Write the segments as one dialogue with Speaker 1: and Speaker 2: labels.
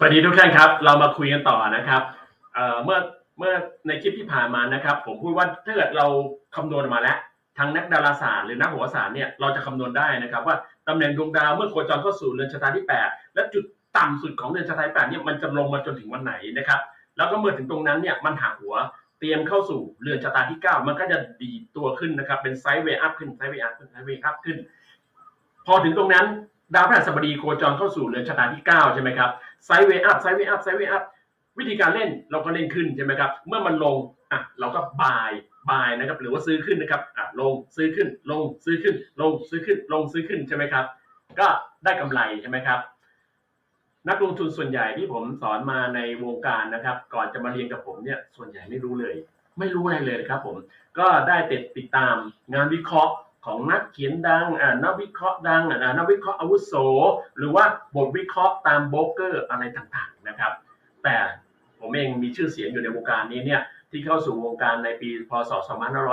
Speaker 1: สวัสดีทุกท่านครับ เรามาคุยกันต่อนะครับเมื่อเมื่อในคลิปที่ผ่านมานะครับ ผมพูดว่าถ้าเกิดเราคำนวณมาแล้วทางนักดาราศาสตร์หรือนักโหราศาสตร์เนี่ยเราจะคำนวณได้นะครับ ว่าตำแหน่งดวงดาวเมื่อโคจรเข้าสู่เรือนชะตาที่ 8 และจุดต่ำสุดของเรือนชะตาที่8เนี่ยมันจะลงมาจนถึงวันไหนนะครับ แล้วก็เมื่อถึงตรงนั้นเนี่ยมันหักหัวเตรียมเข้าสู่เรือนชะตาที่ 9 มันก็จะดีตัวขึ้นนะครับเป็นไซด์เวย์อัพขึ้นไซด์เวย์อัพขึ้นไซด์เวย์อัพขึ้น พอถึงตรงนั้นดาวพฤหัสบดีโคจรเข้าสู่เรือนชะตาที่ 9 ใช่ไหมครับ ไซด์เวย์อัพไซด์เวย์อัพไซด์เวย์อัพวิธีการเล่นเราก็เล่นขึ้นใช่ไหมครับ เมื่อมันลงอะเราก็บายบายนะครับหรือว่าซื้อขึ้นนะครับอะลงซื้อขึ้นลงซื้อขึ้น ลงซื้อขึ้นลงซื้อขึ้นใช่ไหมครับ ก็ได้กำไรใช่ไหมครับนักลงทุนส่วนใหญ่ที่ผมสอนมาในวงการนะครับ ก่อนจะมาเรียนกับผมเนี่ยส่วนใหญ่ไม่รู้เลย ไม่รู้อะไรเลยครับผมก็ได้ติดติดตามงานวิเคราะห์ ของนักเขียนดังอ่านักวิเคราะห์ดังอ่านักวิเคราะห์อาวุโส หรือว่าบทวิเคราะห์ตามโบรกเกอร์อะไรต่างๆนะครับ แต่ผมเองมีชื่อเสียงอยู่ในวงการนี้เนี่ยที่เข้าสู่วงการในปีพศ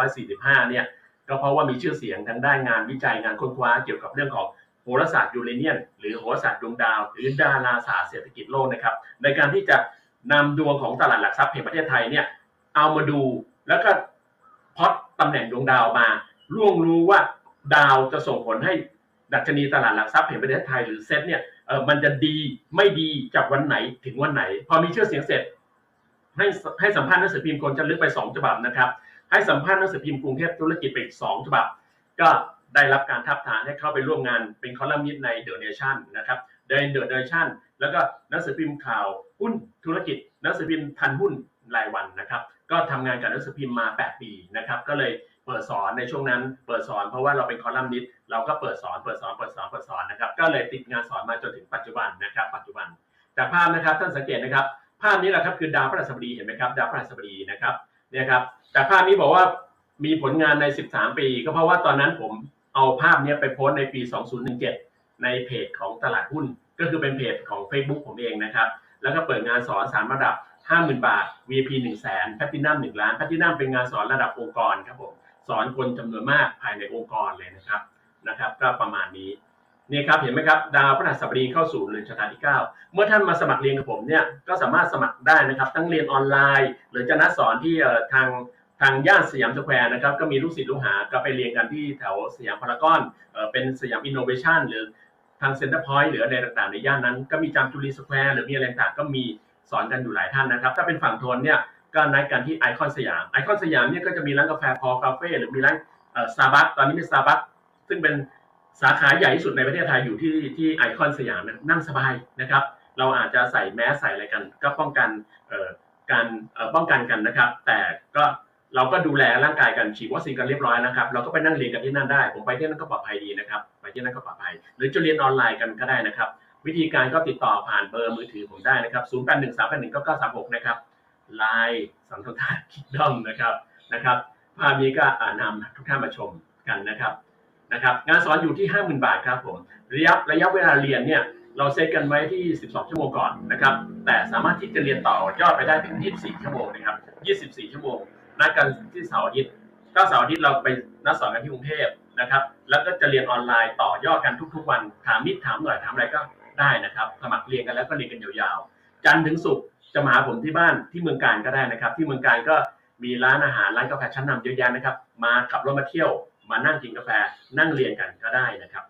Speaker 1: 2545 เนี่ยก็เพราะว่ามีชื่อเสียงทางด้านงานวิจัยงานค้นคว้าเกี่ยวกับเรื่องของโหราศาสตร์ยูเรเนียน หรือโหราศาสตร์ดวงดาว หรือดาราศาสตร์เศรษฐกิจโลกนะครับ ในการที่จะนำดวงของตลาดหลักทรัพย์แห่งประเทศไทยเนี่ยเอามาดูแล้วก็พอตตำแหน่งดวงดาวมา ล่วงรู้ว่าดาวจะส่งผลให้ดัชนีตลาดหลักทรัพย์แห่งประเทศไทยหรือเซ็ตเนี่ยเออมันจะดีไม่ดีจากวันไหนถึงวันไหน พอมีชื่อเสียงเสร็จ ให้ให้สัมภาษณ์หนังสือพิมพ์คนจะลึกไปสองฉบับนะครับ ให้สัมภาษณ์หนังสือพิมพ์กรุงเทพธุรกิจไปอีกสองฉบับ ก็ได้รับการทับทามให้เข้าไปร่วมงานเป็นคอลัมนิสต์ในเดอะเนชั่นนะครับเดนเดอะเนชั่นแล้วก็หนังสือพิมพ์ข่าวหุ้นธุรกิจหนังสือพิมพ์ทันหุ้นรายวันนะครับ ก็ทำงานกับหนังสือพิมพ์มา 8 ปีนะครับ ก็เลย เปิดสอนในช่วงนั้นเปิดสอนเพราะว่าเราเป็นคอลัมนิสต์เราก็เปิดสอนเปิดสอนเปิดสอนเปิดสอนนะครับ ก็เลยติดงานสอนมาจนถึงปัจจุบันนะครับ ปัจจุบันจากภาพนะครับท่านสังเกตนะครับ ภาพนี้แหละครับคือดาวพฤหัสบดีเห็นไหมครับดาวพฤหัสบดีนะครับเนี่ยครับจากภาพนี้บอกว่ามีผลงานใน 13 ปี ก็เพราะว่าตอนนั้นผมเอาภาพนี้ไปโพสต์ในปี 2017 ในเพจของตลาดหุ้น ก็คือเป็นเพจของ Facebook ผมเองนะครับแล้วก็เปิดงานสอนสามระดับ 50,000 บาท VIP 1 0 0 0 0แสนแพทินัม1ล้านแพทินัมเป็นงานสอนระดับองค์กรครับผม สอนคนจำนวนมากภายในองค์กรเลยนะครับนะครับ ก็ประมาณนี้นี่ครับเห็นไหมครับดาวพฤหัสบดีเข้าสู่เรือนชะตาที่ 9 เมื่อท่านมาสมัครเรียนกับผมเนี่ยก็สามารถสมัครได้นะครับ ทั้งเรียนออนไลน์ หรือจะนัดสอนที่ทางทางย่านสยามสแควร์นะครับก็มีลูกศิษย์ลูกหาก็ไปเรียนกันที่แถวสยามพารากอนเป็นสยามอินโนเวชันหรือทางเซ็นเตอร์พอยต์หรืออะไรต่างๆ ในย่านนั้น ก็มีจามจุรีสแควร์หรือมีอะไรต่างก็มีสอนกันอยู่หลายท่านนะครับ ถ้าเป็นฝั่งทนเนี่ย ก็นัดกันที่ไอคอนสยามไอคอนสยามเนี่ยก็จะมีร้านกาแฟพอคาเฟ่หรือมีร้านสตาร์บัคตอนนี้มีสตาร์บัคซึ่งเป็นสาขาใหญ่ที่สุดในประเทศไทยอยู่ที่ที่ไอคอนสยามนะนั่งสบายนะครับ เราอาจจะใส่แมสใส่อะไรกัน ก็ป้องกันการป้องกันกันนะครับ แต่ก็เราก็ดูแลร่างกายกันฉีดวัคซีนกันเรียบร้อยนะครับ เราก็ไปนั่งเรียนกันที่นั่นได้ ผมไปที่นั่นก็ปลอดภัยดีนะครับ ไปที่นั่นก็ปลอดภัย หรือจะเรียนออนไลน์กันก็ได้นะครับ วิธีการก็ติดต่อผ่านเบอร์มือถือผมได้นะครับ 0 8 1 3 8 1 9 9 3 6 นะครับ ไลน์สันทนาคิดด้อมนะครับนะครับภาพนี้ก็นำทุกท่านมาชมกันนะครับนะครับงานสอนอยู่ที่ 50,000 บาทครับผมระยะระยะเวลาเรียนเนี่ยเราเซตกันไว้ที่ 12 ชั่วโมงก่อนนะครับแต่สามารถที่จะเรียนต่อยอดไปได้ถึง 24 ชั่วโมงนะครับ 24 ชั่วโมงนัดกันที่เสาร์อาทิตย์ก็เสาร์อาทิตย์เราไปนัดสอนกันที่กรุงเทพนะครับแล้วก็จะเรียนออนไลน์ต่อยอดกันทุก ๆ วันถามนิดถามหน่อยถามอะไรก็ได้นะครับ สมัครเรียนกันแล้วก็เรียนกันยาวๆ จันทร์ถึงศุกร์ จะมาหาผมที่บ้านที่เมืองการก็ได้นะครับ ที่เมืองการก็มีร้านอาหารร้านกาแฟชั้นนำเยอะแยะนะครับ มาขับรถมาเที่ยว มานั่งกินกาแฟนั่งเรียนกันก็ได้นะครับ